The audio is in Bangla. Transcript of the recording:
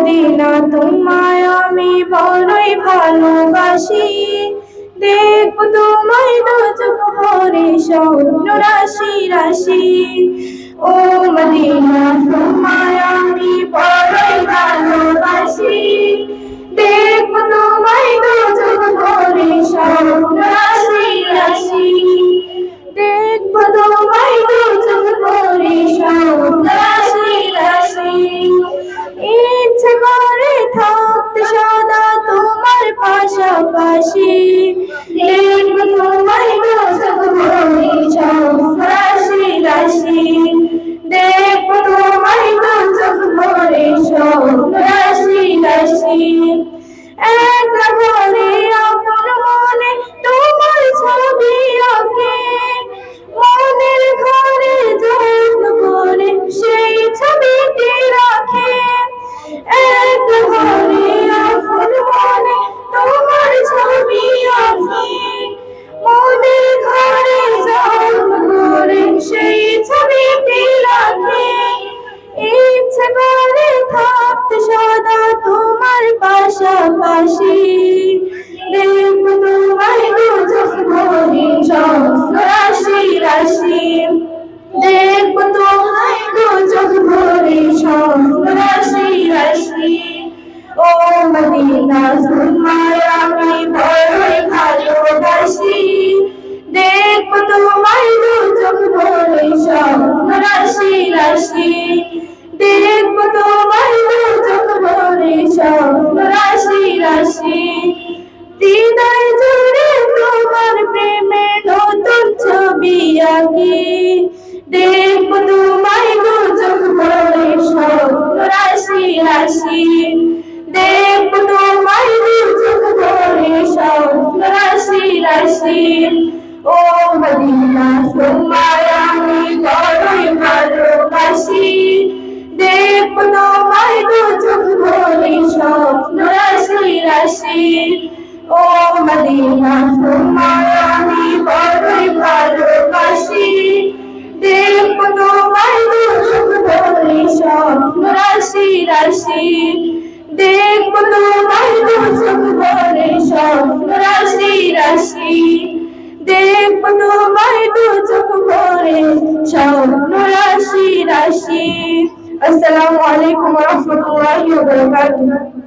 মদিনা তোমায় আমি বড়ই ভালোবাসি। দেখব তোমায় দু চোখ ভরে স্বপ্ন রাশি রাশি। ও মদিনা, তোমায় পাশাপাশি দেখব তোমায় চোখ ভরে স্বপ্ন রাশি দেখব তোমায় চোখ ভরে একলা করে থাকতে সদা তোমার পাশাপাশি। দেখব তোমায় দুচোখ ভরে রাশি রাশি। দেখব তোমায় দুচোখ ভরে স্বপ্ন রাশি রাশি। ও মদিনা তোমায় আমি বড়ই ভালোবাসি। দেখব তোমায় দুচোখ ভরে রাশি রাশি। প্রেমে নতুন ছবি আঁকি। দেখব তোমায় দুচোখ ভরে স্বপ্ন রাশি রাশি দেখব তোমায় দুচোখ ভরে স্বপ্ন রাশি রাশি ও মদিনা, তোমায় আমি বড়ই ভালোবাসি। দেখব তোমায় দুচোখ ভরে স্বপ্ন রাশি রাশি ও মদিনা, তোমায় রাশি দেখব তোমায় দুচোখ ভরে স্বপ্ন রাশি রাশি। দেখব তোমায় দুচোখ ভরে স্বপ্ন রাশি রাশি। আসসালামু আলাইকুম ওয়া রাহমাতুল্লাহি ওয়া বারাকাতুহু।